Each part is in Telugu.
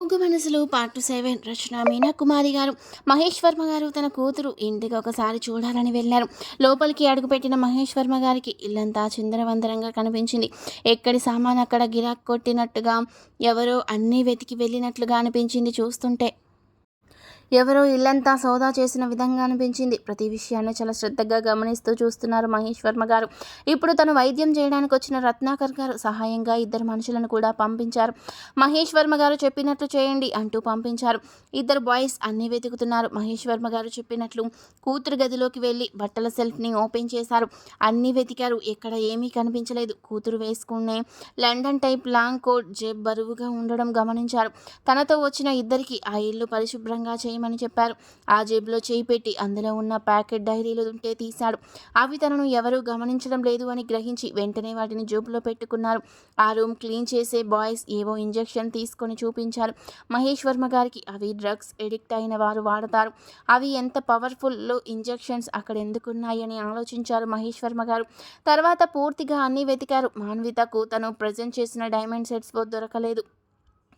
ముగ్గు మనసులు పార్ట్ సెవెన్ రచన మీనా కుమారి గారు మహేష్ వర్మ గారు తన కూతురు ఇంటికి ఒకసారి చూడాలని వెళ్ళారు. లోపలికి అడుగుపెట్టిన మహేష్ వర్మ గారికి ఇల్లంతా చిందరవందరంగా కనిపించింది. ఎక్కడి సామాన్ అక్కడ గిరాక్ కొట్టినట్టుగా ఎవరో అన్నీ వెతికి వెళ్ళినట్లుగా అనిపించింది చూస్తుంటే. ఎవరో ఇల్లంతా సోదా చేసిన విధంగా అనిపించింది. ప్రతి విషయాన్ని చాలా శ్రద్ధగా గమనిస్తూ చూస్తున్నారు మహేష్ వర్మ గారు. ఇప్పుడు తను వైద్యం చేయడానికి వచ్చిన రత్నాకర్ గారు సహాయంగా ఇద్దరు మనుషులను కూడా పంపించారు. మహేష్ వర్మ గారు చెప్పినట్లు చేయండి అంటూ పంపించారు. ఇద్దరు బాయ్స్ అన్నీ వెతుకుతున్నారు. మహేష్ వర్మ గారు చెప్పినట్లు కూతురు గదిలోకి వెళ్ళి బట్టల సెల్ఫ్ని ఓపెన్ చేశారు. అన్నీ వెతికారు. ఎక్కడ ఏమీ కనిపించలేదు. కూతురు వేసుకునే లండన్ టైప్ లాంగ్ కోట్ జెబ్ బరువుగా ఉండడం గమనించారు. తనతో వచ్చిన ఇద్దరికి ఆ ఇల్లు పరిశుభ్రంగా చేయ చేయమని చెప్పారు. ఆ జేబులో చేయి పెట్టి అందులో ఉన్న ప్యాకెట్ డైరీలు ఉంటే తీశాడు. అవి తనను ఎవరూ గమనించడం లేదు అని గ్రహించి వెంటనే వాటిని జేబులో పెట్టుకున్నారు. ఆ రూమ్ క్లీన్ చేసే బాయ్స్ ఏవో ఇంజెక్షన్ తీసుకొని చూపించారు. మహేష్ వర్మ గారికి అవి డ్రగ్స్ ఎడిక్ట్ అయిన వారు వాడతారు. అవి ఎంత పవర్ఫుల్ ఇంజెక్షన్స్ అక్కడ ఎందుకున్నాయని ఆలోచించారు మహేష్ వర్మ గారు. తర్వాత పూర్తిగా అన్నీ వెతికారు. మాన్వితకు తను ప్రజెంట్ చేసిన డైమండ్ సెట్స్ దొరకలేదు.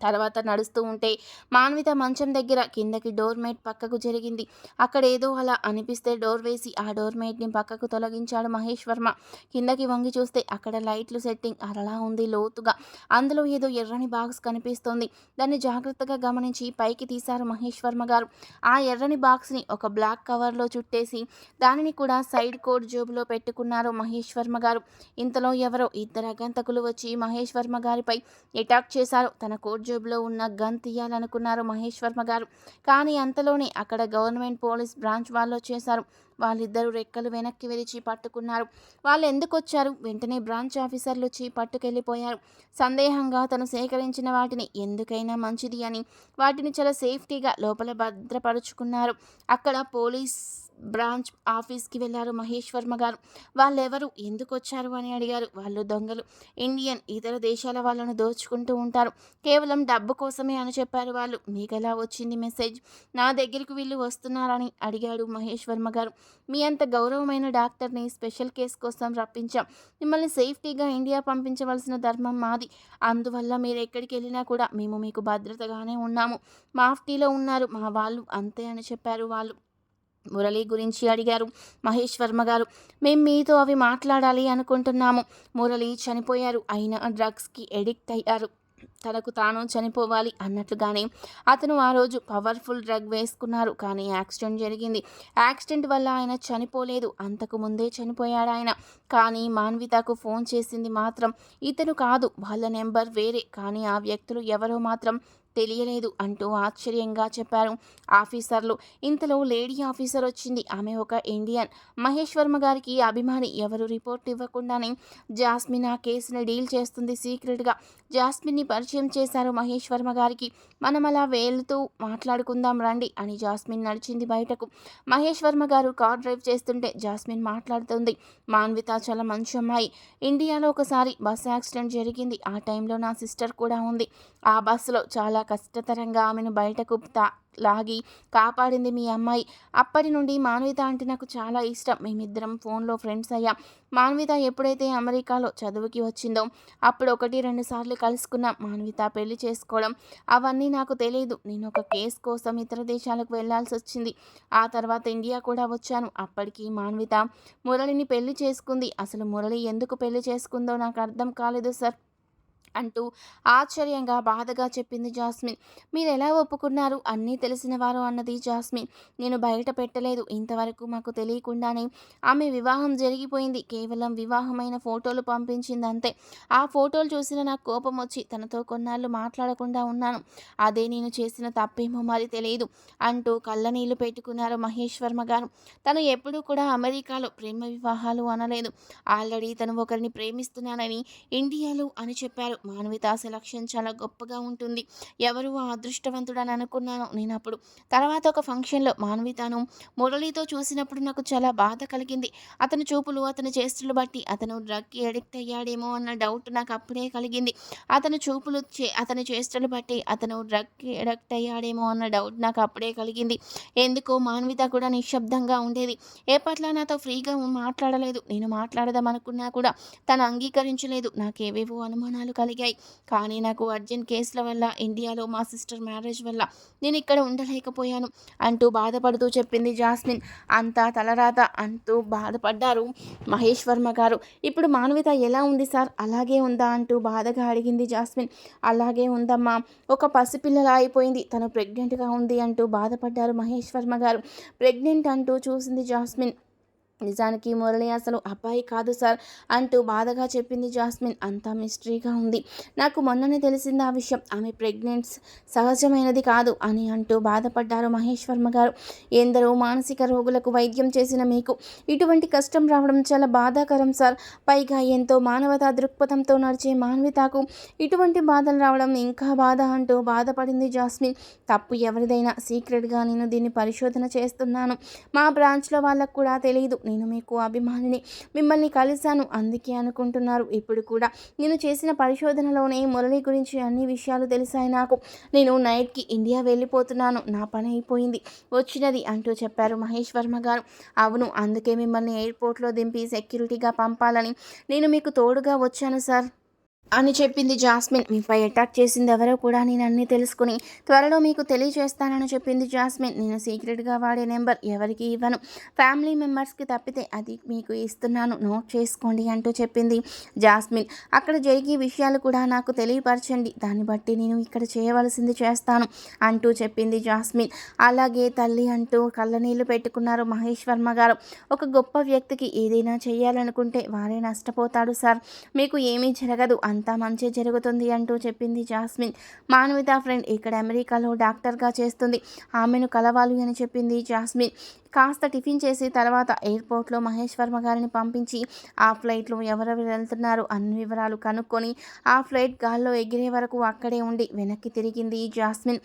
తర్వాత నడుస్తూ ఉంటే మాన్విత మంచం దగ్గర కిందకి డోర్ మేట్ పక్కకు జరిగింది. అక్కడ ఏదో అలా అనిపిస్తే డోర్ వేసి ఆ డోర్ మేట్ని పక్కకు తొలగించాడు మహేష్ వర్మ. కిందకి వంగి చూస్తే అక్కడ లైట్లు సెట్టింగ్ అరలా ఉంది లోతుగా. అందులో ఏదో ఎర్రని బాక్స్ కనిపిస్తోంది. దాన్ని జాగ్రత్తగా గమనించి పైకి తీశారు మహేష్ వర్మ గారు. ఆ ఎర్రని బాక్స్ని ఒక బ్లాక్ కవర్లో చుట్టేసి దానిని కూడా సైడ్ కోడ్ జోబులో పెట్టుకున్నారు మహేష్ వర్మ గారు. ఇంతలో ఎవరో ఇద్దరు అగంతకులు వచ్చి మహేష్ వర్మ గారిపై అటాక్ చేశారు. తన కోడ్ జేబులో ఉన్న గన్ తీయాలనుకున్నారు మహేష్ వర్మ గారు. కానీ అంతలోనే అక్కడ గవర్నమెంట్ పోలీస్ బ్రాంచ్ వాళ్ళు వచ్చేశారు. వాళ్ళిద్దరూ రెక్కలు వెనక్కి విరిచి పట్టుకున్నారు. వాళ్ళు ఎందుకు వచ్చారు? వెంటనే బ్రాంచ్ ఆఫీసర్లు వచ్చి పట్టుకెళ్ళిపోయారు సందేహంగా తను సేకరించిన వాటిని ఎందుకైనా మంచిది అని వాటిని చాలా సేఫ్టీగా లోపల భద్రపరుచుకున్నారు. అక్కడ పోలీస్ బ్రాంచ్ ఆఫీస్కి వెళ్ళారు మహేష్ వర్మ గారు. వాళ్ళెవరు? ఎందుకు వచ్చారు అని అడిగారు. వాళ్ళు దొంగలు. ఇండియన్ ఇతర దేశాల వాళ్ళను దోచుకుంటూ ఉంటారు. కేవలం డబ్బు కోసమే అని చెప్పారు వాళ్ళు. మీకు ఎలా వచ్చింది మెసేజ్? నా దగ్గరికి వీళ్ళు వస్తున్నారని అడిగాడు మహేష్ వర్మ గారు. మీ అంత గౌరవమైన డాక్టర్ని స్పెషల్ కేసు కోసం రప్పించాం. మిమ్మల్ని సేఫ్టీగా ఇండియా పంపించవలసిన ధర్మం మాది. అందువల్ల మీరు ఎక్కడికి వెళ్ళినా కూడా మేము మీకు భద్రతగానే ఉన్నాము. మాఫ్టీలో ఉన్నారు. మా వాళ్ళు అంతే అని చెప్పారు వాళ్ళు. మురళి గురించి అడిగారు. మహేష్ వర్మ గారు మేము మీతో అవి మాట్లాడాలి అనుకుంటున్నాము. మురళి చనిపోయారు. అయినా డ్రగ్స్కి ఎడిక్ట్ అయ్యారు. తనకు తాను చనిపోవాలి అన్నట్లుగానే అతను ఆ రోజు పవర్ఫుల్ డ్రగ్ వేసుకున్నారు. కానీ యాక్సిడెంట్ జరిగింది. యాక్సిడెంట్ వల్ల ఆయన చనిపోలేదు. అంతకు ముందే చనిపోయాడు ఆయన. కానీ మాన్వితకు ఫోన్ చేసింది మాత్రం ఇతను కాదు. వాళ్ళ నెంబర్ వేరే. కానీ ఆ వ్యక్తులు ఎవరో మాత్రం తెలియలేదు అంటూ ఆశ్చర్యంగా చెప్పారు. ఆఫీసర్లు ఇంతలో లేడీ ఆఫీసర్ వచ్చింది. ఆమె ఒక ఇండియన్. మహేష్ వర్మ గారికి అభిమాని ఎవరు రిపోర్ట్ ఇవ్వకుండానే జాస్మిన్ ఆ కేసుని డీల్ చేస్తుంది సీక్రెట్గా. జాస్మిన్ని పరిచయం చేశారు మహేష్ వర్మ గారికి. మనం అలా వేలుతూ మాట్లాడుకుందాం రండి అని జాస్మిన్ నడిచింది బయటకు. మహేష్ వర్మ గారు కార్ డ్రైవ్ చేస్తుంటే జాస్మిన్ మాట్లాడుతుంది. మాన్విత చాలా మంచి అమ్మాయి. ఇండియాలో ఒకసారి బస్ యాక్సిడెంట్ జరిగింది. ఆ టైంలో నా సిస్టర్ కూడా ఉంది. ఆ బస్సులో చాలా కష్టతరంగా ఆమెను బయటకు తా లాగి కాపాడింది మీ అమ్మాయి. అప్పటి నుండి మాన్విత అంటే నాకు చాలా ఇష్టం. మేమిద్దరం ఫోన్లో ఫ్రెండ్స్ అయ్యాం. మాన్విత ఎప్పుడైతే అమెరికాలో చదువుకి వచ్చిందో అప్పుడు ఒకటి రెండు సార్లు కలుసుకున్నాం. మాన్విత పెళ్ళి చేసుకోవడం అవన్నీ నాకు తెలియదు నేను ఒక కేసు కోసం ఇతర దేశాలకు వెళ్ళాల్సి వచ్చింది. ఆ తర్వాత ఇండియా కూడా వచ్చాను. అప్పటికి మాన్విత మురళిని పెళ్ళి చేసుకుంది. అసలు మురళి ఎందుకు పెళ్ళి చేసుకుందో నాకు అర్థం కాలేదు సార్. అంటూ ఆశ్చర్యంగా బాధగా చెప్పింది జాస్మిన్. మీరు ఎలా ఒప్పుకున్నారు? అన్నీ తెలిసిన వారు అన్నది జాస్మిన్. నేను బయట పెట్టలేదు. ఇంతవరకు మాకు తెలియకుండానే ఆమె వివాహం జరిగిపోయింది. కేవలం వివాహమైన ఫోటోలు పంపించింది అంతే ఆ ఫోటోలు చూసిన నాకు కోపం వచ్చి తనతో కొన్నాళ్ళు మాట్లాడకుండా ఉన్నాను. అదే నేను చేసిన తప్పేమో మరి తెలియదు అంటూ కళ్ళనీళ్ళు పెట్టుకున్నారు మహేష్ వర్మ గారు. తను ఎప్పుడూ కూడా అమెరికాలో ప్రేమ వివాహాలు అనలేదు. ఆల్రెడీ తను ఒకరిని ప్రేమిస్తున్నానని ఇండియాలో అని చెప్పారు. మానవిత సెలక్షన్ చాలా గొప్పగా ఉంటుంది. ఎవరు ఆ అదృష్టవంతుడని అనుకున్నాను నేను అప్పుడు. తర్వాత ఒక ఫంక్షన్లో మానవితను మురళితో చూసినప్పుడు నాకు చాలా బాధ కలిగింది. అతని చూపులు అతని చేస్తులు బట్టి అతను డ్రగ్కి అడిక్ట్ అయ్యాడేమో అన్న డౌట్ నాకు అప్పుడే కలిగింది. అతని చూపులు చే అతని చేష్టలు బట్టి అతను డ్రగ్కి అడిక్ట్ అయ్యాడేమో అన్న డౌట్ నాకు అప్పుడే కలిగింది. ఎందుకో మాన్విత కూడా నిశ్శబ్దంగా ఉండేది. ఏపట్ల నాతో ఫ్రీగా మాట్లాడలేదు. నేను మాట్లాడదాం అనుకున్నా కూడా తను అంగీకరించలేదు. నాకేవేవో అనుమానాలు కలిగి కలిగాయి. కానీ నాకు అర్జెంట్ కేసుల వల్ల ఇండియాలో మా సిస్టర్ మ్యారేజ్ వల్ల నేను ఇక్కడ ఉండలేకపోయాను అంటూ బాధపడుతూ చెప్పింది జాస్మిన్. అంతా తలరాత అంటూ బాధపడ్డారు మహేష్ వర్మ గారు. ఇప్పుడు మానవిత ఎలా ఉంది సార్? అలాగే ఉందా అంటూ బాధగా అడిగింది జాస్మిన్. అలాగే ఉందమ్మా ఒక పసిపిల్లలా అయిపోయింది. తను ప్రెగ్నెంట్గా ఉంది అంటూ బాధపడ్డారు మహేష్ వర్మ గారు. ప్రెగ్నెంట్ అంటూ చూసింది జాస్మిన్. నిజానికి మురళి అసలు అబ్బాయి కాదు సార్ అంటూ బాధగా చెప్పింది జాస్మిన్. అంతా మిస్టరీగా ఉంది. నాకు మొన్ననే తెలిసింది ఆ విషయం. ఆమె ప్రెగ్నెంట్స్ సహజమైనది కాదు అని అంటూ బాధపడ్డారు మహేష్ వర్మ గారు. ఎందరో మానసిక రోగులకు వైద్యం చేసిన మీకు ఇటువంటి కష్టం రావడం చాలా బాధాకరం సార్. పైగా ఎంతో మానవతా దృక్పథంతో నడిచే మానవితాకు ఇటువంటి బాధలు రావడం ఇంకా బాధ అంటూ బాధపడింది జాస్మిన్. తప్పు ఎవరిదైనా సీక్రెట్గా నేను దీన్ని పరిశోధన చేస్తున్నాను. మా బ్రాంచ్లో వాళ్ళకు కూడా తెలియదు నేను మీకు అభిమానిని మిమ్మల్ని కలిశాను అందుకే అనుకుంటున్నారు. ఇప్పుడు కూడా నేను చేసిన పరిశోధనలోనే మురళి గురించి అన్ని విషయాలు తెలిసాయి నాకు. నేను నైట్కి ఇండియా వెళ్ళిపోతున్నాను. నా పని అయిపోయింది. వచ్చినది అంటూ చెప్పారు మహేష్ వర్మ గారు. అవును అందుకే మిమ్మల్ని ఎయిర్పోర్ట్లో దింపి సెక్యూరిటీగా పంపాలని నేను మీకు తోడుగా వచ్చాను సార్. అని చెప్పింది జాస్మిన్. మీపై అటాక్ చేసింది ఎవరో కూడా నేను అన్నీ తెలుసుకుని త్వరలో మీకు తెలియజేస్తానని చెప్పింది జాస్మిన్. నేను సీక్రెట్గా వాడే నెంబర్ ఎవరికి ఇవ్వను. ఫ్యామిలీ మెంబర్స్కి తప్పితే అది మీకు ఇస్తున్నాను. నోట్ చేసుకోండి అంటూ చెప్పింది జాస్మిన్. అక్కడ జరిగే విషయాలు కూడా నాకు తెలియపరచండి. దాన్ని బట్టి నేను ఇక్కడ చేయవలసింది చేస్తాను అంటూ చెప్పింది జాస్మిన్. అలాగే తల్లి అంటూ కళ్ళనీళ్ళు పెట్టుకున్నారు మహేష్ వర్మ గారు. ఒక గొప్ప వ్యక్తికి ఏదైనా చేయాలనుకుంటే వారే నష్టపోతాడు సార్. మీకు ఏమీ జరగదు అని అంతా మంచి జరుగుతుంది అంటూ చెప్పింది జాస్మిన్. మానవిత ఫ్రెండ్ ఇక్కడ అమెరికాలో డాక్టర్గా చేస్తుంది. ఆమెను కలవాలి అని చెప్పింది జాస్మిన్. కాస్త టిఫిన్ చేసి తర్వాత ఎయిర్పోర్ట్లో మహేష్ వర్మ గారిని పంపించి ఆ ఫ్లైట్లో ఎవరెవరు వెళ్తున్నారు అన్ని వివరాలు కనుక్కొని ఆ ఫ్లైట్ గాల్లో ఎగిరే వరకు అక్కడే ఉండి వెనక్కి తిరిగింది జాస్మిన్.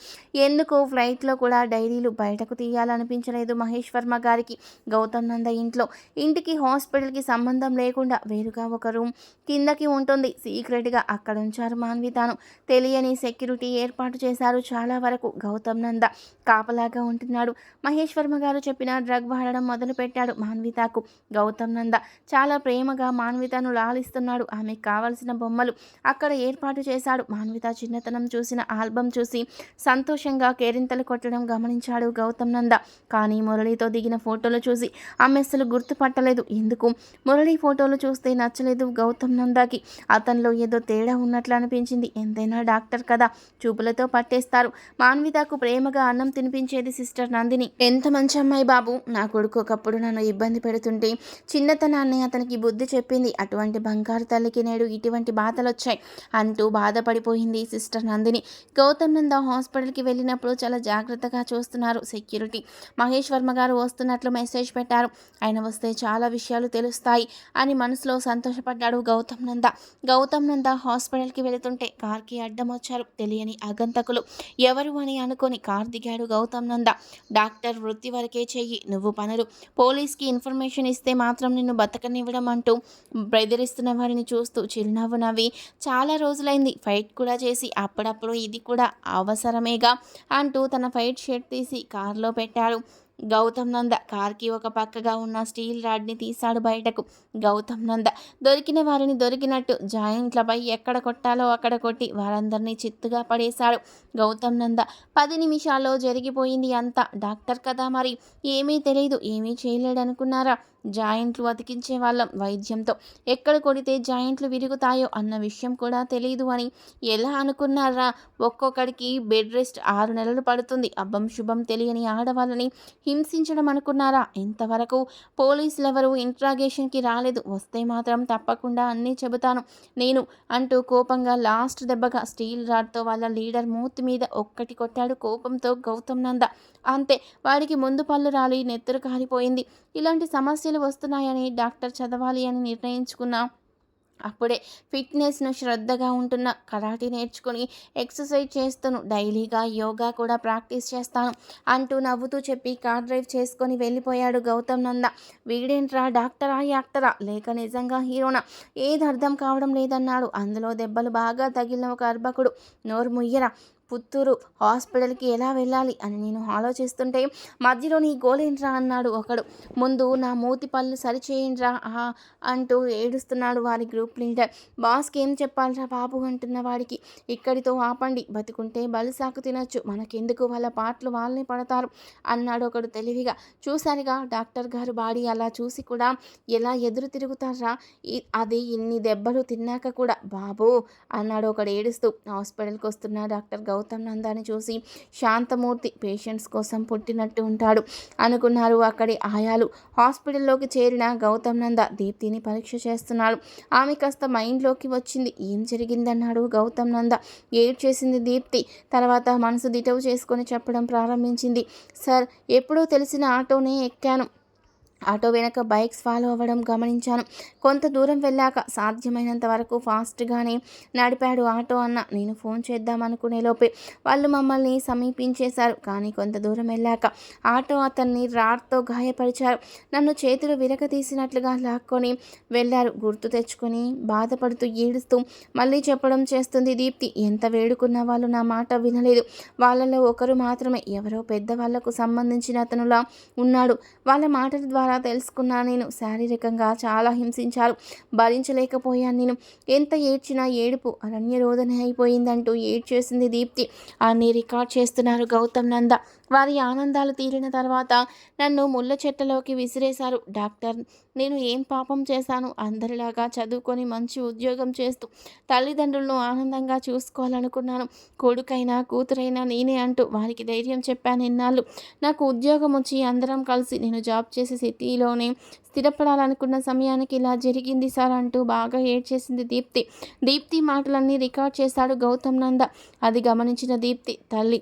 ఎందుకు ఫ్లైట్లో కూడా డైరీలు బయటకు తీయాలనిపించలేదు మహేష్ వర్మ గారికి. గౌతమ్ నంద ఇంట్లో. ఇంటికి హాస్పిటల్కి సంబంధం లేకుండా వేరుగా ఒక రూమ్ కిందకి ఉంటుంది. సీక్రెట్ సీక్రెట్గా అక్కడ ఉంచారు మాన్వితాను. తెలియని సెక్యూరిటీ ఏర్పాటు చేశారు. చాలా వరకు గౌతమ్ నంద కాపలాగా ఉంటున్నాడు. మహేశ్వర్మ గారు చెప్పిన డ్రగ్ వాడడం మొదలుపెట్టాడు మాన్వితకు. గౌతమ్ నంద చాలా ప్రేమగా మాన్వితను లాలిస్తున్నాడు. ఆమెకు కావలసిన బొమ్మలు అక్కడ ఏర్పాటు చేశాడు. మాన్విత చిన్నతనం చూసిన ఆల్బమ్ చూసి సంతోషంగా కేరింతలు కొట్టడం గమనించాడు గౌతమ్ నంద. కానీ మురళితో దిగిన ఫోటోలు చూసి ఆమె అస్సలు గుర్తుపట్టలేదు. ఎందుకు? మురళి ఫోటోలు చూస్తే నచ్చలేదు గౌతమ్ నందకి. అతనిలో ఏదో తేడా ఉన్నట్లు అనిపించింది. ఎంతైనా డాక్టర్ కదా చూపులతో పట్టేస్తారు. మాన్వితకు ప్రేమగా అన్నం తినిపించేది సిస్టర్ నందిని. ఎంత మంచి అమ్మాయి బాబు. నా కొడుకు ఒకప్పుడు నన్ను ఇబ్బంది పెడుతుంటే చిన్నతనాన్ని అతనికి బుద్ధి చెప్పింది. అటువంటి బంగారు తల్లికి నేడు ఇటువంటి బాధలు వచ్చాయి అంటూ బాధపడిపోయింది సిస్టర్ నందిని. గౌతమ్ నంద హాస్పిటల్కి వెళ్ళినప్పుడు చాలా జాగ్రత్తగా చూస్తున్నారు సెక్యూరిటీ. మహేష్ వర్మ గారు వస్తున్నట్లు మెసేజ్ పెట్టారు. ఆయన వస్తే చాలా విషయాలు తెలుస్తాయి అని మనసులో సంతోషపడ్డాడు గౌతమ్ నంద. గౌతమ్ నంద హాస్పిటల్కి వెళుతుంటే కార్కి అడ్డం వచ్చారు తెలియని ఆగంతకులు ఎవరు అని అనుకొని కార్ దిగాడు గౌతమ్ నంద. డాక్టర్ వృత్తి వరకే చెయ్యి నువ్వు పనులు పోలీస్కి ఇన్ఫర్మేషన్ ఇస్తే మాత్రం నిన్ను బతకనివ్వడం అంటూ బెదిరిస్తున్న వారిని చూస్తూ చిరునవ్వు నవ్వి చాలా రోజులైంది ఫైట్ కూడా చేసి అప్పుడప్పుడు ఇది కూడా అవసరమేగా అంటూ తన ఫైట్ షర్ట్ తీసి కారులో పెట్టాడు. గౌతమ్ నంద కార్కి ఒక పక్కగా ఉన్న స్టీల్ రాడ్ని తీశాడు బయటకు. గౌతమ్ నంద దొరికిన వారిని దొరికినట్టు జాయింట్లపై ఎక్కడ కొట్టాలో అక్కడ కొట్టి వారందరినీ చిత్తుగా పడేశాడు. గౌతమ్ నంద పది నిమిషాల్లో జరిగిపోయింది అంతా. డాక్టర్ కదా మరి? ఏమీ తెలియదు ఏమీ చేయలేడనుకున్నారా? జాయింట్లు అతికించే వాళ్ళం వైద్యంతో. ఎక్కడ కొడితే జాయింట్లు విరుగుతాయో అన్న విషయం కూడా తెలియదు అని ఎలా అనుకున్నారా? ఒక్కొక్కడికి బెడ్ రెస్ట్ ఆరు నెలలు పడుతుంది. అబ్బం శుభం తెలియని ఆడవాళ్ళని హింసించడం అనుకున్నారా? ఇంతవరకు పోలీసులు ఎవరు ఇంట్రాగేషన్కి రాలేదు. వస్తే మాత్రం తప్పకుండా అన్నీ చెబుతాను. నేను అంటూ కోపంగా లాస్ట్ దెబ్బగా స్టీల్ రాడ్తో వాళ్ళ లీడర్ మూతి మీద ఒక్కటి కొట్టాడు కోపంతో గౌతమ్ నంద. అంతే వాడికి ముందు పళ్ళు రాలి నెత్తురు కాలిపోయింది ఇలాంటి సమస్యలు వస్తున్నాయని డాక్టర్ చదవాలి అని నిర్ణయించుకున్నా. అప్పుడే ఫిట్నెస్ను శ్రద్ధగా ఉంటున్న కరాటీ నేర్చుకుని ఎక్సర్సైజ్ చేస్తాను. డైలీగా యోగా కూడా ప్రాక్టీస్ చేస్తాను అంటూ నవ్వుతూ చెప్పి కార్ డ్రైవ్ చేసుకొని వెళ్ళిపోయాడు గౌతమ్ నంద. వీడేంట్రా డాక్టరా యాక్టరా? లేక నిజంగా హీరోనా? ఏది అర్థం కావడం లేదన్నాడు. అందులో దెబ్బలు బాగా తగిలిన ఒక అర్భకుడు. నోరు ముయ్యరా? పుత్తూరు హాస్పిటల్కి ఎలా వెళ్ళాలి అని నేను ఆలోచిస్తుంటే మధ్యలో నీ గోలేంట్రా అన్నాడు ఒకడు. ముందు నా మూతి పళ్ళు సరిచేయండిరా అంటూ ఏడుస్తున్నాడు వారి గ్రూప్ లీడర్. బాస్కి ఏం చెప్పాలిరా బాబు అంటున్న వాడికి. ఇక్కడితో ఆపండి బతుకుంటే బలిసాకు తినొచ్చు. మనకెందుకు వాళ్ళ పాటలు వాళ్ళని పడతారు? అన్నాడు ఒకడు తెలివిగా. చూసారుగా డాక్టర్ గారు బాడీ అలా చూసి కూడా ఎలా ఎదురు తిరుగుతారా? ఈ- అది ఇన్ని దెబ్బలు తిన్నాక కూడా బాబు అన్నాడు ఒకడు ఏడుస్తూ. హాస్పిటల్కి వస్తున్న డాక్టర్ గౌతమ్ నందాని చూసి శాంతమూర్తి పేషెంట్స్ కోసం పుట్టినట్టు ఉంటాడు. అనుకున్నారు అక్కడి ఆయాలు. హాస్పిటల్లోకి చేరిన గౌతమ్ నంద దీప్తిని పరీక్ష చేస్తున్నాడు. ఆమె కాస్త మైండ్లోకి వచ్చింది. ఏం జరిగిందన్నాడు గౌతమ్ నంద. ఏడ్ చేసింది దీప్తి. తర్వాత మనసు దిటవు చేసుకొని చెప్పడం ప్రారంభించింది. సార్ ఎప్పుడో తెలిసిన ఆటోనే ఎక్కాను. ఆటో వెనక బైక్స్ ఫాలో అవ్వడం గమనించాను. కొంత దూరం వెళ్ళాక సాధ్యమైనంత వరకు ఫాస్ట్గానే నడిపాడు ఆటో అన్న. నేను ఫోన్ చేద్దాం అనుకునే లోపే వాళ్ళు మమ్మల్ని సమీపించేశారు. కానీ కొంత దూరం వెళ్ళాక ఆటో అతన్ని రాడ్తో గాయపరిచారు. నన్ను చేతులు విరగతీసినట్లుగా లాక్కొని వెళ్ళారు. గుర్తు తెచ్చుకొని బాధపడుతూ ఏడుస్తూ మళ్ళీ చెప్పడం చేస్తుంది దీప్తి. ఎంత వేడుకున్న వాళ్ళు నా మాట వినలేదు. వాళ్ళలో ఒకరు మాత్రమే. ఎవరో పెద్దవాళ్ళకు సంబంధించిన అతనులా ఉన్నాడు. వాళ్ళ మాటల ద్వారా తెలుసుకున్నా నేను. శారీరకంగా చాలా హింసించారు. భరించలేకపోయాను నేను. ఎంత ఏడ్చినా ఏడుపు. అరణ్య రోదన అయిపోయిందంటూ ఏడ్చేసింది దీప్తి. అన్ని రికార్డ్ చేస్తున్నారు గౌతమ్ నంద. వారి ఆనందాలు తీరిన తర్వాత నన్ను ముళ్ళ చెట్టలోకి విసిరేశారు. డాక్టర్ నేను ఏం పాపం చేశాను? అందరిలాగా చదువుకొని మంచి ఉద్యోగం చేస్తూ తల్లిదండ్రులను ఆనందంగా చూసుకోవాలనుకున్నాను. కొడుకైనా కూతురైనా నేనే అంటూ వారికి ధైర్యం చెప్పాను ఇన్నాళ్ళు. నాకు ఉద్యోగం వచ్చి అందరం కలిసి నేను జాబ్ చేసే సిటీలోనే స్థిరపడాలనుకున్న సమయానికి ఇలా జరిగింది సార్ అంటూ బాగా ఏడ్చేసింది దీప్తి. దీప్తి మాటలన్నీ రికార్డ్ చేశాడు గౌతమ్ నంద. అది గమనించిన దీప్తి తల్లి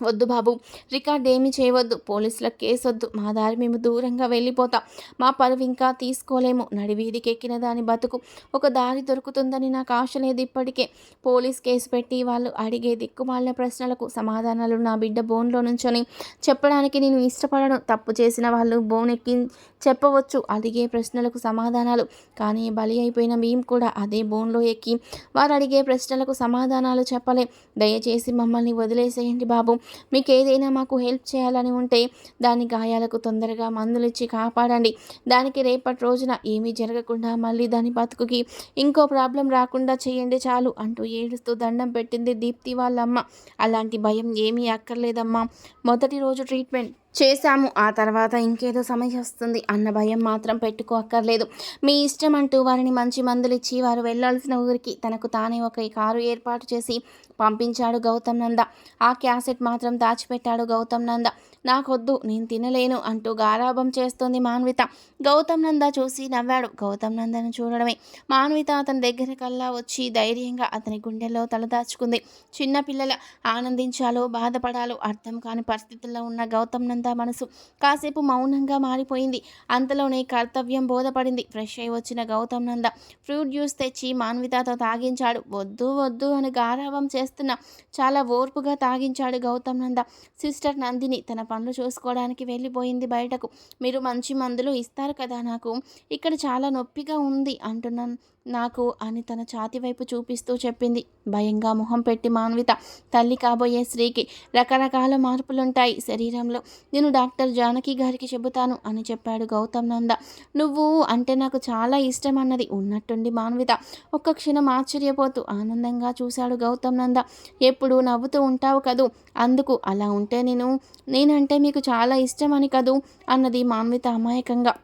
వద్దు బాబు. రికార్డ్ ఏమీ చేయవద్దు. పోలీసులకు కేసు వద్దు మా దారి మేము దూరంగా వెళ్ళిపోతాం. మా పరువు ఇంకా తీసుకోలేము. నడివీధికి ఎక్కిన దాని బతుకు ఒక దారి దొరుకుతుందని నాకు ఆశ లేదు ఇప్పటికే. పోలీస్ కేసు పెట్టి వాళ్ళు అడిగే దిక్కుమాలిన ప్రశ్నలకు సమాధానాలు నా బిడ్డ బోన్లో నుంచొని చెప్పడానికి నేను ఇష్టపడను. తప్పు చేసిన వాళ్ళు బోన్ ఎక్కి చెప్పవచ్చు. అడిగే ప్రశ్నలకు సమాధానాలు. కానీ బలి అయిపోయిన మేము కూడా అదే బోన్లో ఎక్కి వారు అడిగే ప్రశ్నలకు సమాధానాలు చెప్పలేం. దయచేసి మమ్మల్ని వదిలేసేయండి బాబు. మీకు ఏదైనా మాకు హెల్ప్ చేయాలని ఉంటే దాని గాయాలకు తొందరగా మందులు ఇచ్చి కాపాడండి. దానికి రేపటి రోజున ఏమీ జరగకుండా మళ్ళీ దాని బతుకుకి ఇంకో ప్రాబ్లం రాకుండా చేయండి చాలు అంటూ ఏడుస్తూ దండం పెట్టింది దీప్తి వాళ్ళమ్మ. అలాంటి భయం ఏమీ అక్కర్లేదమ్మా. మొదటి రోజు ట్రీట్మెంట్ చేశాము ఆ తర్వాత ఇంకేదో సమస్య వస్తుంది అన్న భయం మాత్రం పెట్టుకో అక్కర్లేదు. మీ ఇష్టం అంటూ వారిని మంచి మందులు ఇచ్చి వారు వెళ్ళాల్సిన ఊరికి తనకు తానే ఒక కారు ఏర్పాటు చేసి పంపించాడు గౌతమ్ నంద. ఆ క్యాసెట్ మాత్రం దాచిపెట్టాడు గౌతమ్ నంద. నాకొద్దు నేను తినలేను అంటూ గారాభం చేస్తోంది మాన్విత. గౌతమ్ నంద చూసి నవ్వాడు. గౌతమ్ నందను చూడడమే. మాన్విత అతని దగ్గర కల్లా వచ్చి ధైర్యంగా అతని గుండెల్లో తలదాచుకుంది. చిన్నపిల్లల ఆనందించాలో బాధపడాలో అర్థం కాని పరిస్థితుల్లో ఉన్న గౌతమ్ నంద మనసు కాసేపు మౌనంగా మారిపోయింది. అంతలోనే కర్తవ్యం బోధపడింది. ఫ్రెష్ అయి వచ్చిన గౌతమ్ నంద ఫ్రూట్ జ్యూస్ తెచ్చి మాన్వితతో తాగించాడు. వద్దు వద్దు అని గారాభం చేస్తున్న చాలా ఓర్పుగా తాగించాడు గౌతమ్ నంద. సిస్టర్ నందిని తన పనులు చూసుకోవడానికి వెళ్ళిపోయింది బయటకు. మీరు మంచి మందులు ఇస్తారు కదా నాకు. ఇక్కడ చాలా నొప్పిగా ఉంది అంటున్నాను నాకు అని తన ఛాతి వైపు చూపిస్తూ చెప్పింది. భయంగా మొహం పెట్టి మాన్విత తల్లి కాబోయే స్త్రీకి రకరకాల మార్పులుంటాయి శరీరంలో. నేను డాక్టర్ జానకి గారికి చెబుతాను అని చెప్పాడు గౌతమ్ నంద. నువ్వు అంటే నాకు చాలా ఇష్టం అన్నది ఉన్నట్టుండి మాన్విత ఒక్క క్షణం ఆశ్చర్యపోతూ ఆనందంగా చూశాడు గౌతమ్ నంద. ఎప్పుడు నవ్వుతూ ఉంటావు కదూ? అందుకు అలా ఉంటే నేను నేనంటే మీకు చాలా ఇష్టం అని కదూ? అన్నది మాన్విత అమాయకంగా.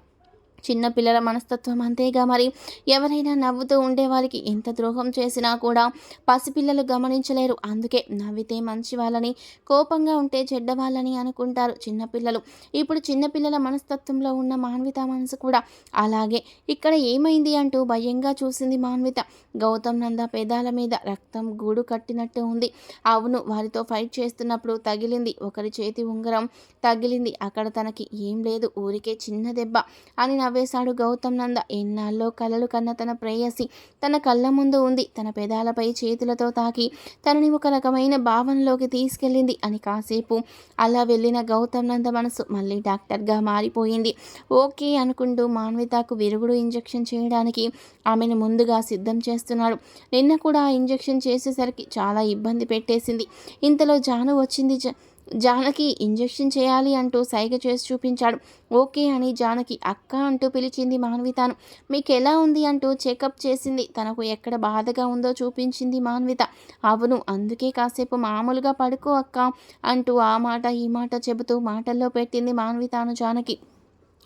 చిన్నపిల్లల మనస్తత్వం అంతేగా మరి. ఎవరైనా నవ్వుతూ ఉండే వారికి ఎంత ద్రోహం చేసినా కూడా పసిపిల్లలు గమనించలేరు. అందుకే నవ్వితే మంచి వాళ్ళని కోపంగా ఉంటే చెడ్డ వాళ్ళని అనుకుంటారు చిన్నపిల్లలు ఇప్పుడు చిన్నపిల్లల మనస్తత్వంలో ఉన్న మాన్విత మనసు కూడా అలాగే. ఇక్కడ ఏమైంది అంటూ భయంగా చూసింది మాన్విత. గౌతమ్ నంద పెదాల మీద రక్తం గూడు కట్టినట్టు ఉంది. అవును వారితో ఫైట్ చేస్తున్నప్పుడు తగిలింది. ఒకరి చేతి ఉంగరం తగిలింది. అక్కడ తనకి ఏం లేదు ఊరికే చిన్న దెబ్బ అని నవ్వేశాడు గౌతమ్ నంద. ఎన్నాళ్ళో కలలు కన్న తన ప్రేయసి. తన కళ్ళ ముందు ఉంది. తన పెదాలపై చేతులతో తాకి. తనని ఒక రకమైన భావనలోకి తీసుకెళ్ళింది. అని కాసేపు అలా వెళ్ళిన గౌతమ్ నంద మనసు మళ్ళీ డాక్టర్గా మారిపోయింది. ఓకే అనుకుంటూ మాన్వితకు విరుగుడు ఇంజెక్షన్ చేయడానికి ఆమెను ముందుగా సిద్ధం చేస్తున్నాడు. నిన్న కూడా ఆ ఇంజెక్షన్ చేసేసరికి చాలా ఇబ్బంది పెట్టేసింది. ఇంతలో జాను వచ్చింది జానకి ఇంజెక్షన్ చేయాలి అంటూ సైగ చేసి చూపించాడు. ఓకే అని జానకి అక్క అంటూ పిలిచింది మాన్వితను. మీకు ఎలా ఉంది అంటూ చెకప్ చేసింది. తనకు ఎక్కడ బాధగా ఉందో చూపించింది మాన్విత. అవును అందుకే కాసేపు మామూలుగా పడుకో అక్క అంటూ ఆ మాట ఈ మాట చెబుతూ మాటల్లో పెట్టింది మాన్వితాను జానకి.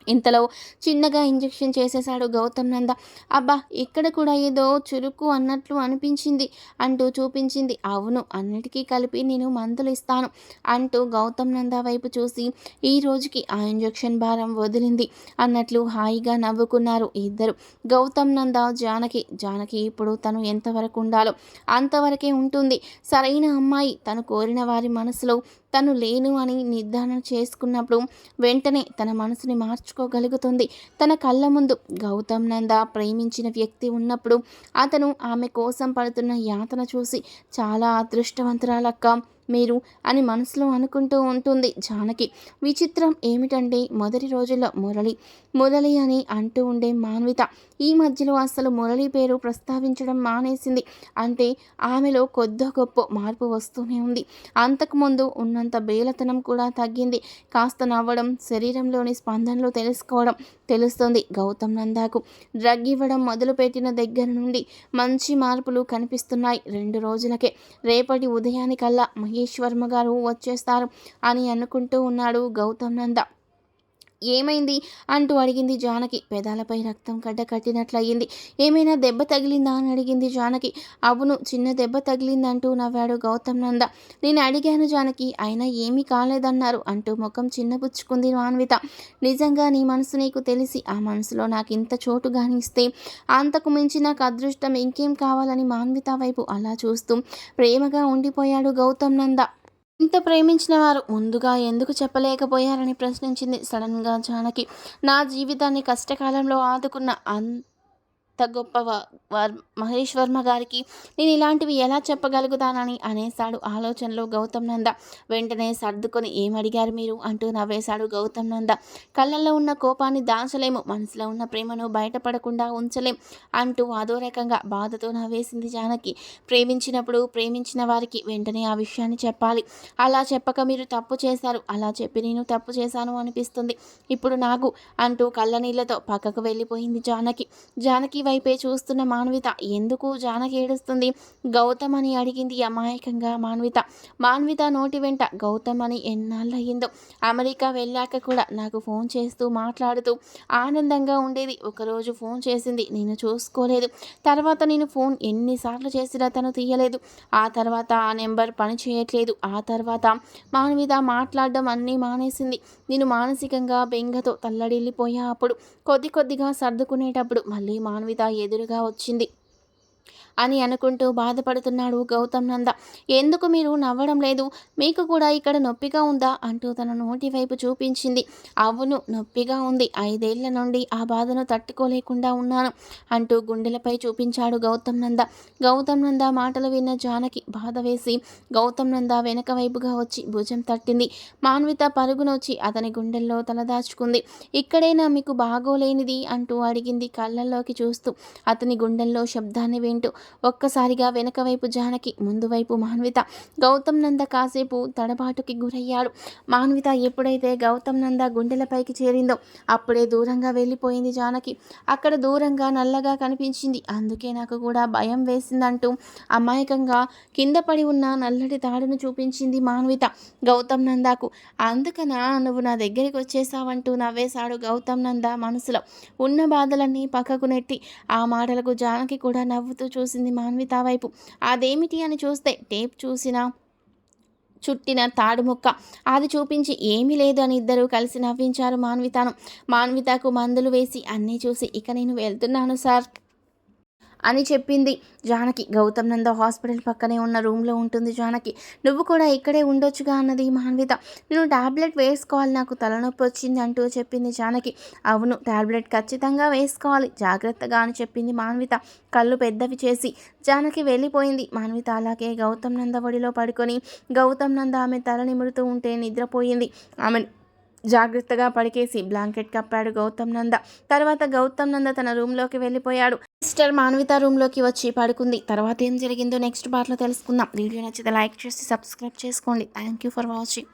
ఇంతలో చిన్నగా ఇంజెక్షన్ చేసేశాడు గౌతమ్ నంద. అబ్బా ఇక్కడ కూడా ఏదో చురుకు అన్నట్లు అనిపించింది అంటూ చూపించింది. అవును అన్నిటికీ కలిపి నేను మందులు ఇస్తాను అంటూ గౌతమ్ నంద వైపు చూసి ఈ రోజుకి ఆ ఇంజెక్షన్ భారం వదిలింది అన్నట్లు హాయిగా నవ్వుకున్నారు ఇద్దరు. గౌతమ్ నంద జానకి జానకి ఇప్పుడు తను ఎంతవరకు ఉండాలో అంతవరకే ఉంటుంది. సరైన అమ్మాయి తను కోరిన వారి మనసులో తను లేను అని నిర్ధారణ చేసుకున్నప్పుడు వెంటనే తన మనసుని మార్చుకోగలుగుతుంది. తన కళ్ళ ముందు గౌతమ్ నంద ప్రేమించిన వ్యక్తి ఉన్నప్పుడు అతను ఆమె కోసం పడుతున్న యాతన చూసి చాలా అదృష్టవంతురాలక్క. మీరు అని మనసులో అనుకుంటూ ఉంటుంది. జానకి విచిత్రం ఏమిటంటే మొదటి రోజుల్లో మురళి మురళి అని అంటూ ఉండే మాన్విత ఈ మధ్యలో అసలు మురళి పేరు ప్రస్తావించడం మానేసింది. అంటే ఆమెలో కొద్ది గొప్ప మార్పు వస్తూనే ఉంది. అంతకుముందు ఉన్నంత బేలతనం కూడా తగ్గింది. కాస్త నవ్వడం శరీరంలోని స్పందనలు తెలుసుకోవడం తెలుస్తుంది గౌతమ్ నందాకు. డ్రగ్ ఇవ్వడం మొదలుపెట్టిన దగ్గర నుండి మంచి మార్పులు కనిపిస్తున్నాయి రెండు రోజులకే. రేపటి ఉదయానికల్లా ఈశ్వర్మ గారు వచ్చేస్తారు అని అనుకుంటూ ఉన్నాడు గౌతమ్ నంద. ఏమైంది అంటూ అడిగింది జానకి. పెదాలపై రక్తం గడ్డ కట్టినట్లయింది. ఏమైనా దెబ్బ తగిలిందా అని అడిగింది జానకి. అవును చిన్న దెబ్బ తగిలిందంటూ నవ్వాడు గౌతమ్ నంద. నేను అడిగాను జానకి అయినా ఏమీ కాలేదన్నారు అంటూ ముఖం చిన్నపుచ్చుకుంది మాన్విత. నిజంగా నీ మనసు నీకు తెలిసి ఆ మనసులో నాకు ఇంత చోటు గానిస్తే అంతకు మించి నాకు అదృష్టం ఇంకేం కావాలని మాన్విత వైపు అలా చూస్తూ ప్రేమగా ఉండిపోయాడు గౌతమ్ నంద. ఇంత ప్రేమించిన వారు ముందుగా ఎందుకు చెప్పలేకపోయారని ప్రశ్నించింది సడన్గా జానకి. నా జీవితాన్ని కష్టకాలంలో ఆదుకున్న అన్ అంత గొప్ప మహేష్ వర్మ గారికి నేను ఇలాంటివి ఎలా చెప్పగలుగుతానని అనేశాడు ఆలోచనలో గౌతమ్ నంద. వెంటనే సర్దుకొని ఏమడిగారు మీరు? అంటూ నవ్వేశాడు గౌతమ్ నంద. కళ్ళల్లో ఉన్న కోపాన్ని దాచలేము మనసులో ఉన్న ప్రేమను బయటపడకుండా ఉంచలేం అంటూ అదో రకంగా బాధతో నవ్వేసింది జానకి. ప్రేమించినప్పుడు ప్రేమించిన వారికి వెంటనే ఆ విషయాన్ని చెప్పాలి. అలా చెప్పక మీరు తప్పు చేశారు అలా చెప్పి నేను తప్పు చేశాను అనిపిస్తుంది. ఇప్పుడు నాకు అంటూ కళ్ళ నీళ్ళతో పక్కకు వెళ్ళిపోయింది జానకి. జానకి వైపే చూస్తున్న మాన్విత ఎందుకు జానకి ఏడుస్తుంది? గౌతమ్ అని అడిగింది అమాయకంగా మాన్విత. మాన్విత నోటి వెంట గౌతమ్ అని ఎన్నాళ్ళయ్యిందో అమెరికా వెళ్ళాక కూడా నాకు ఫోన్ చేస్తూ మాట్లాడుతూ ఆనందంగా ఉండేది. ఒకరోజు ఫోన్ చేసింది నేను చూసుకోలేదు. తర్వాత నేను ఫోన్ ఎన్నిసార్లు చేసినా తను తీయలేదు. ఆ తర్వాత ఆ నెంబర్ పని చేయట్లేదు. ఆ తర్వాత మాన్విత మాట్లాడడం అన్నీ మానేసింది. నేను మానసికంగా బెంగతో తల్లడిల్లిపోయా అప్పుడు. కొద్ది కొద్దిగా సర్దుకునేటప్పుడు మళ్ళీ మాన్విత ఎదురుగా వచ్చింది. అని అనుకుంటూ బాధపడుతున్నాడు గౌతమ్ నంద. ఎందుకు మీరు నవ్వడం లేదు? మీకు కూడా ఇక్కడ నొప్పిగా ఉందా? అంటూ తన నోటి వైపు చూపించింది. అవును నొప్పిగా ఉంది. ఐదేళ్ళ నుండి ఆ బాధను తట్టుకోలేకుండా ఉన్నాను అంటూ గుండెలపై చూపించాడు గౌతమ్ నంద. గౌతమ్ నంద మాటలు విన్న జానకి బాధ వేసి గౌతమ్ నంద వెనక వైపుగా వచ్చి భుజం తట్టింది. మాన్విత పరుగునొచ్చి అతని గుండెల్లో తలదాచుకుంది. ఇక్కడైనా మీకు బాగోలేనిది అంటూ అడిగింది కళ్ళల్లోకి చూస్తూ. అతని గుండెల్లో శబ్దాన్ని వింటూ ఒక్కసారిగా వెనక వైపు జానకి ముందు వైపు మాన్విత. గౌతమ్ నంద కాసేపు తడబాటుకి గురయ్యాడు. మాన్విత ఎప్పుడైతే గౌతమ్ నంద గుండెలపైకి చేరిందో అప్పుడే దూరంగా వెళ్ళిపోయింది జానకి. అక్కడ దూరంగా నల్లగా కనిపించింది. అందుకే నాకు కూడా భయం వేసిందంటూ అమాయకంగా కింద పడి ఉన్న నల్లటి తాడును చూపించింది మాన్విత. గౌతమ్ నందాకు అందుకనా నువ్వు నా దగ్గరికి వచ్చేసావంటూ నవ్వేశాడు గౌతమ్ నంద మనసులో. ఉన్న బాధలన్నీ పక్కకు నెట్టి ఆ మాటలకు జానకి కూడా నవ్వుతూ చూసి చూసింది మాన్విత వైపు. అదేమిటి అని చూస్తే టేప్ చూసిన చుట్టిన తాడు ముక్క అది చూపించి ఏమీ లేదు అని ఇద్దరూ కలిసి నవ్వించారు మాన్వితను. మాన్వితకు మందులు వేసి అన్నీ చూసి ఇక నేను వెళ్తున్నాను సార్. అని చెప్పింది. జానకి గౌతమ్ నంద హాస్పిటల్ పక్కనే ఉన్న రూమ్లో ఉంటుంది జానకి. నువ్వు కూడా ఇక్కడే ఉండొచ్చుగా అన్నది మాన్విత. నేను ట్యాబ్లెట్ వేసుకోవాలి నాకు తలనొప్పి వచ్చింది అంటూ చెప్పింది జానకి. అవును టాబ్లెట్ ఖచ్చితంగా వేసుకోవాలి జాగ్రత్తగా అని చెప్పింది మాన్విత. కళ్ళు పెద్దవి చేసి జానకి వెళ్ళిపోయింది. మాన్విత అలాగే గౌతమ్ నంద ఒడిలో పడుకొని గౌతమ్ నంద ఆమె తల నిమురుతూ ఉంటే నిద్రపోయింది. ఆమె జాగ్రత్తగా పడికేసి బ్లాంకెట్ కప్పాడు గౌతమ్ నంద. తర్వాత గౌతమ్ నంద తన రూమ్లోకి వెళ్ళిపోయాడు. సిస్టర్ మాన్విత రూమ్లోకి వచ్చి పడుకుంది. తర్వాత ఏం జరిగిందో నెక్స్ట్ పార్ట్లో తెలుసుకుందాం. వీడియో నచ్చితే లైక్ చేసి సబ్స్క్రైబ్ చేసుకోండి. Thank you for watching.